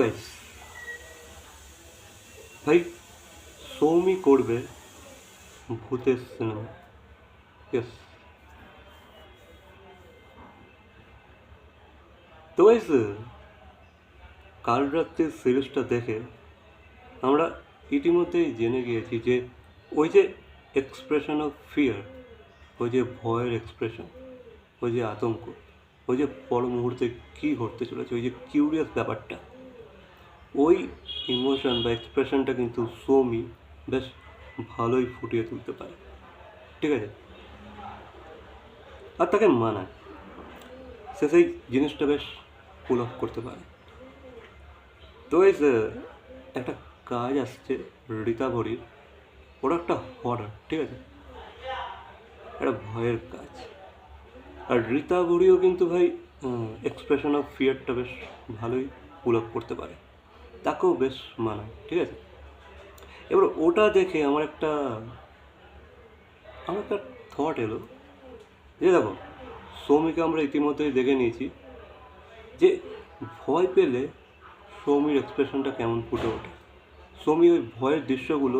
Guys ভাই, সৌমি করবে ভূতের সিনেমা ইয়েস তো গাইস কাল রাত্রির সিরিজটা দেখে আমরা ইতিমধ্যেই জেনে গিয়েছি যে ওই যে এক্সপ্রেশন অফ ফিয়ার ওই যে ভয়ের এক্সপ্রেশন ওই যে আতঙ্ক, ওই যে পর মুহূর্তে কী ঘটতে চলেছে, ওই যে কিউরিয়াস ব্যাপারটা। ওই ইমোশন বা এক্সপ্রেশনটা কিন্তু সৌমি বেশ ভালোই ফুটিয়ে তুলতে পারে। ঠিক আছে? আর তাকে মানায়। সে সেই জিনিসটা বেশ পুল অফ করতে পারে। তো এই একটা কাজ আসছে রীতা ভরির ওটা একটা হরার ঠিক আছে? একটা ভয়ের কাজ। আর রীতা ভরিও কিন্তু ভাই এক্সপ্রেশন অফ ফিয়ারটা বেশ ভালোই পুল আপ করতে পারে। তাকেও বেশ মানায়, ঠিক আছে? এবার ওটা দেখে আমার একটা আমার একটা থট এলো। যে দেখো, সৌমিকে আমরা ইতিমধ্যেই দেখে নিয়েছি যে ভয় পেলে সৌমির এক্সপ্রেশনটা কেমন ফুটে ওঠে। সৌমি ওই ভয়ের দৃশ্যগুলো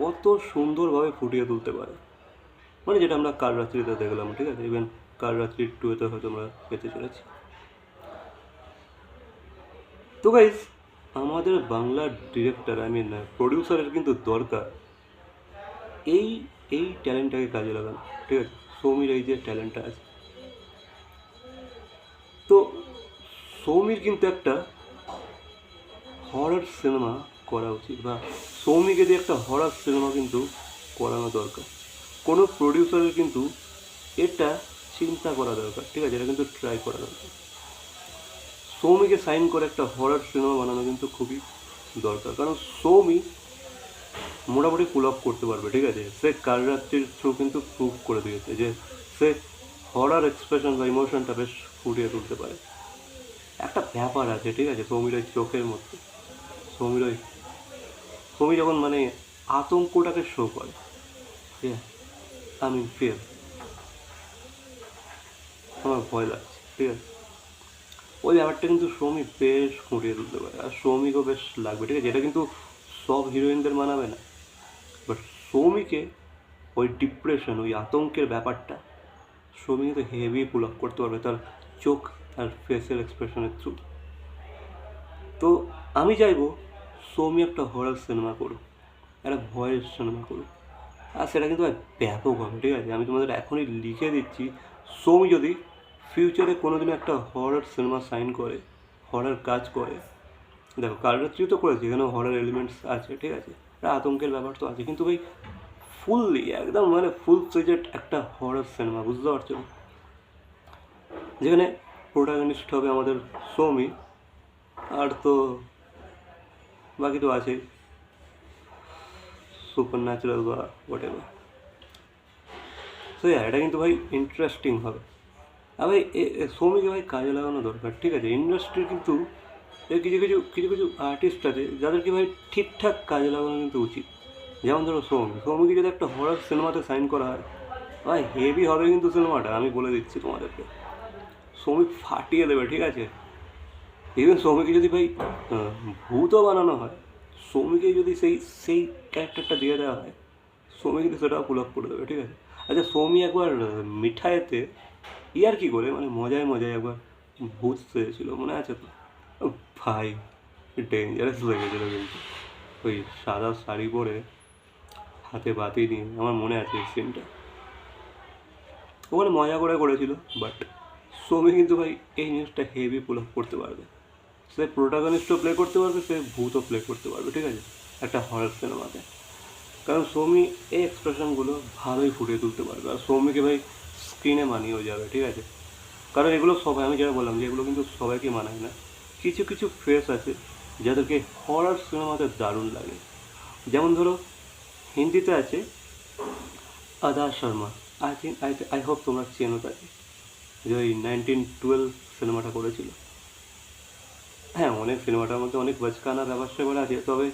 কত সুন্দরভাবে ফুটিয়ে তুলতে পারে। মানে যেটা আমরা কাল রাত্রিতে দেখলাম, ঠিক আছে? ইভেন কাল রাত্রি টুয়েতে হয়তো আমরা পেতে চলেছি। তো গাইজ আমাদের বাংলার ডিরেক্টর আই মিন প্রডিউসারের কিন্তু দরকার। এই এই ট্যালেন্টটাকে কাজে লাগানো, ঠিক আছে? সৌমির এই যে ট্যালেন্টটা আছে। তো সৌমির কিন্তু একটা হরর সিনেমা করা উচিত বা সৌমিকে দিয়ে একটা হরর সিনেমা কিন্তু করানো দরকার। কোনো প্রডিউসারের কিন্তু এটা চিন্তা করা দরকার, ঠিক আছে? এটা কিন্তু ট্রাই করা দরকার। সৌমিকে সাইন করে একটা হরর সিনেমা বানানো কিন্তু খুবই দরকার। কারণ সৌমি মোটামুটি পুল আপ করতে পারবে, ঠিক আছে? সে কাল রাত্রির থ্রু কিন্তু প্রুভ করে দিয়েছে যে সে হরার এক্সপ্রেশন বা ইমোশনটা বেশ ফুটিয়ে তুলতে পারে। একটা ব্যাপার আছে, ঠিক আছে? সৌমির ওই চোখের মধ্যে। সৌমির ওই সৌমি যখন মানে আতঙ্কটাকে শো করে আমি ফের আমার ভয় লাগছে, ঠিক আছে? ওই ব্যাপারটা কিন্তু সৌমি বেশ ফুটিয়ে তুলতে পারে। আর সৌমিকও বেশ লাগবে, ঠিক আছে? এটা কিন্তু সব হিরোইনদের মানাবে না। বাট সৌমিকে ওই ডিপ্রেশন ওই আতঙ্কের ব্যাপারটা সৌমি কিন্তু হেভি পুল আপ করতে পারবে তার চোখ আর ফেসের এক্সপ্রেশনের থ্রু তো আমি চাইব সৌমি একটা হরার সিনেমা করুক, একটা ভয়ের সিনেমা করুক। আর সেটা কিন্তু ব্যাপক হবে, ঠিক আছে? আমি তোমাদের এখনই লিখে দিচ্ছি, সৌমি যদি ফিউচারে কোনো দিনও একটা হরার সিনেমা সাইন করে হরার কাজ করে। দেখো কালরাত্রি তো করেছি এখানে হরার এলিমেন্টস আছে, ঠিক আছে? আতঙ্কের ব্যাপার তো আছে, কিন্তু ভাই ফুললি একদম মানে ফুল ফ্লেজেড একটা হরার সিনেমা বুঝতে পারছ? যেখানে প্রোটাগনিস্ট হবে আমাদের সৌমি, আর তো বাকি তো আছে সুপার ন্যাচারাল বা এভার তো এটা কিন্তু ভাই ইন্টারেস্টিং হবে। এ- এ ভাই কাজে লাগানো দরকার, ঠিক আছে? ইন্ডাস্ট্রির কিন্তু কিছু কিছু কিছু কিছু আর্টিস্ট আছে, যাদেরকে ভাই ঠিকঠাক কাজে লাগানো কিন্তু উচিত। যেমন ধরো সৌমি সৌমিকে যদি একটা হরার সিনেমাতে সাইন করা হয়, ভাই হেভি হবে কিন্তু সিনেমাটা আমি বলে দিচ্ছি তোমাদেরকে। সৌমিক ফাটিয়ে দেবে, ঠিক আছে? ইভেন সৌমিকে যদি ভাই ভূতও বানানো হয় সৌমিকে যদি সেই সেই ক্যারেক্টারটা দিয়ে দেওয়া হয় সৌমি কিন্তু সেটাও পুল আপ করে দেবে, ঠিক আছে? আচ্ছা সৌমি একবার মিঠাইতে ইয়ার কি করে? মানে মজায় মজায় একবার ভূত সেরেছিল মনে আছে তো? ভাই ডেঞ্জারাস লেগেছিল কিন্তু। ওই সাদা শাড়ি পরে হাতে বাতি নিয়ে, আমার মনে আছে এই সিনটা ওখানে মজা করে করেছিল বাট সৌমি কিন্তু ভাই এই জিনিসটা হেভি পুল আপ করতে পারবে। সে প্রোটাগনিস্টও প্লে করতে পারবে, সে ভূতও প্লে করতে পারবে, ঠিক আছে? একটা হরার সিনেমাতে কারণ সৌমি এই এক্সপ্রেশনগুলো ভালোই ফুটিয়ে তুলতে পারবে। আর সৌমিকে ভাই স্ক্রিনে মানিয়েও যাবে, ঠিক আছে? কারণ এগুলো সবাই আমি যেটা বললাম যে এগুলো কিন্তু সবাইকে মানায় না। কিছু কিছু ফেস আছে যাদেরকে হরার সিনেমাতে দারুণ লাগে। যেমন ধরো, হিন্দিতে আছে Adah Sharma. I think I I hope তোমরা চেনো তাকে, যে ওই নাইনটিন টুয়েলভ সিনেমাটা করেছিল। হ্যাঁ অনেক সিনেমাটার মধ্যে অনেক বচকানা ব্যাপার স্যাপার আছে, তবে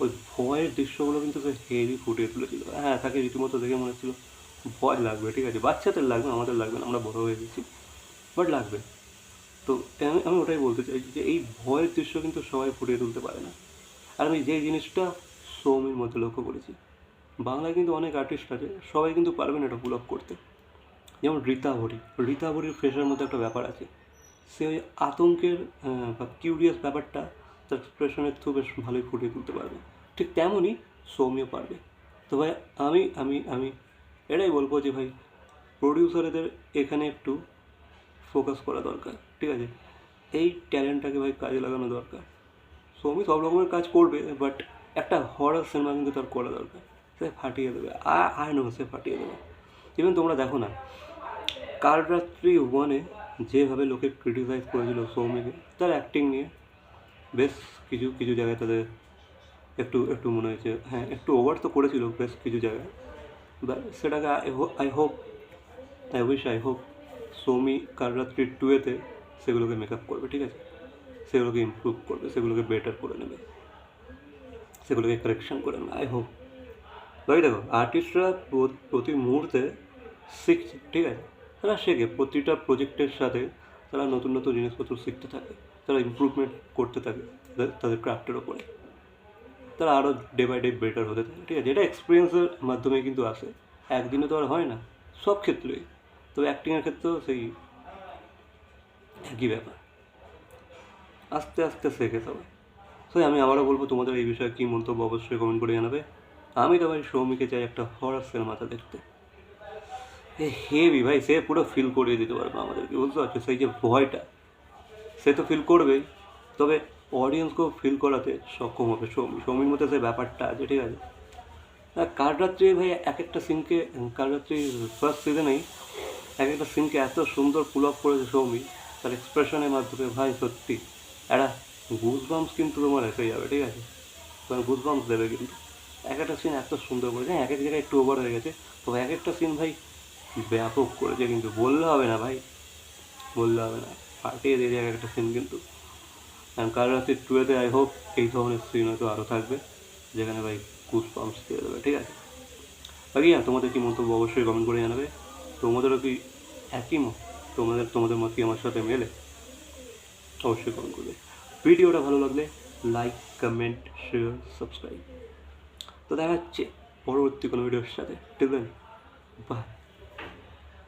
ওই ভয়ের দৃশ্যগুলো কিন্তু হেভি ফুটিয়ে তুলেছিল। হ্যাঁ তাকে রীতিমতো দেখে মনে হচ্ছিল। ভয় লাগবে, ঠিক আছে? বাচ্চাদের লাগবে, আমাদের লাগবে না, আমরা বড় হয়ে গেছি বাট লাগবে। তো আমি আমি ওটাই বলতে চাই যে এই ভয়ের দৃশ্য কিন্তু সবাই ফুটিয়ে তুলতে পারে না। আর আমি যে জিনিসটা সৌমির মধ্যে লক্ষ্য করেছি, বাংলায় কিন্তু অনেক আর্টিস্ট আছে, সবাই কিন্তু পারবে না এটা পুল আপ করতে। যেমন রীতা ভরি, রীতা ভরির ফ্রেশের মধ্যে একটা ব্যাপার আছে। সে ওই আতঙ্কের বা কিউরিয়াস ব্যাপারটা তার এক্সপ্রেশনের থ্রু বেশ ভালোই ফুটিয়ে তুলতে পারবে। ঠিক তেমনই সৌম্য পারবে। তো ভাই, আমি আমি আমি এটাই বলব যে ভাই প্রডিউসারদের এখানে একটু ফোকাস করা দরকার, ঠিক আছে? এই ট্যালেন্টটাকে ভাই কাজে লাগানো দরকার। সৌমি সব রকমের কাজ করবে বাট একটা হরার সিনেমা কিন্তু তার করা দরকার। সে ফাটিয়ে দেবে। আয় নো, সে ফাটিয়ে দেবে। ইভেন তোমরা দেখো না, কালরাত্রি ওয়ানে যেভাবে লোকে ক্রিটিসাইজ করেছিল সৌমিকে, তার অ্যাক্টিং নিয়ে বেশ কিছু কিছু জায়গায় তাদের একটু একটু মনে হয়েছে। হ্যাঁ একটু ওভার তো করেছিল বেশ কিছু জায়গায়। সেটাকে I hope I wish I hope Soumi কালরাত্রি টুয়েতে সেগুলোকে মেকআপ করবে, ঠিক আছে? সেগুলোকে ইমপ্রুভ করবে, সেগুলোকে বেটার করে নেবে। সেগুলোকে কারেকশন করে নেবে আই হোপ ভাই দেখো আর্টিস্টরা প্রতি মুহূর্তে শিখছে, ঠিক আছে? তারা শেখে, প্রতিটা প্রজেক্টের সাথে তারা নতুন নতুন জিনিসপত্র শিখতে থাকে, তারা ইমপ্রুভমেন্ট করতে থাকে, তাদের ক্রাফটের ওপরে তারা আরও ডে বাই ডে বেটার হতে থাকে, ঠিক আছে? এটা এক্সপিরিয়েন্সের মাধ্যমে কিন্তু আসে। একদিনে তো আর হয় না, সব ক্ষেত্রেই। তবে অ্যাক্টিংয়ের ক্ষেত্রেও সেই একই ব্যাপার। আস্তে আস্তে শেখে সবাই। তো আমি আবারও বলব, তোমাদের এই বিষয়ে কী মন্তব্য অবশ্যই কমেন্ট করে জানাবে। আমি তো ভাই সৌমিকে চাই একটা হরার সিনেমাতে দেখতে। হেভি ভাই, সে পুরো ফিল করিয়ে দিতে পারবে আমাদেরকে, বুঝতে পারছ? সেই যে ভয়টা, সে তো ফিল করবেই। তবে অডিয়েন্সকেও ফিল করাতে সক্ষম হবে। সৌমি সৌমির মধ্যে সেই ব্যাপারটা আছে ঠিক আছে কাল রাত্রি ভাই এক একটা সিনকে কাল রাত্রি ফার্স্ট সিজনেই এক একটা সিনকে এত সুন্দর পুল আপ করেছে সৌমি, তার এক্সপ্রেশনের মাধ্যমে। ভাই, সত্যি। একটা গুজবাম্স কিন্তু তোমার এসে যাবে, ঠিক আছে? তোমার গুজবাম্স দেবে কিন্তু। এক একটা সিন এত সুন্দর করেছে। হ্যাঁ এক এক জায়গায় একটু ওভার হয়ে গেছে। তো এক একটা সিন ভাই ব্যাপক করেছে কিন্তু। বললে হবে না ভাই। বললে হবে না। ফাটিয়ে দিয়ে এক একটা সিন কিন্তু। কারণ কাল রাত্রি টুয়েতে আই হোপ এই ধরনের সিন হয়তো আরও থাকবে, যেখানে ভাই কুস পাম্পস দিয়ে দেবে, ঠিক আছে? বাকি হ্যাঁ তোমাদের কি মন্তব্য অবশ্যই কমেন্ট করে জানাবে। তোমাদেরও কি একই মত? তোমাদের তোমাদের মত কি আমার সাথে মেলে? অবশ্যই কমেন্ট করবে। ভিডিওটা ভালো লাগলে লাইক কমেন্ট শেয়ার সাবস্ক্রাইব তো দেখা হচ্ছে পরবর্তী কোনো ভিডিওর সাথে। ঠিক আছে বাই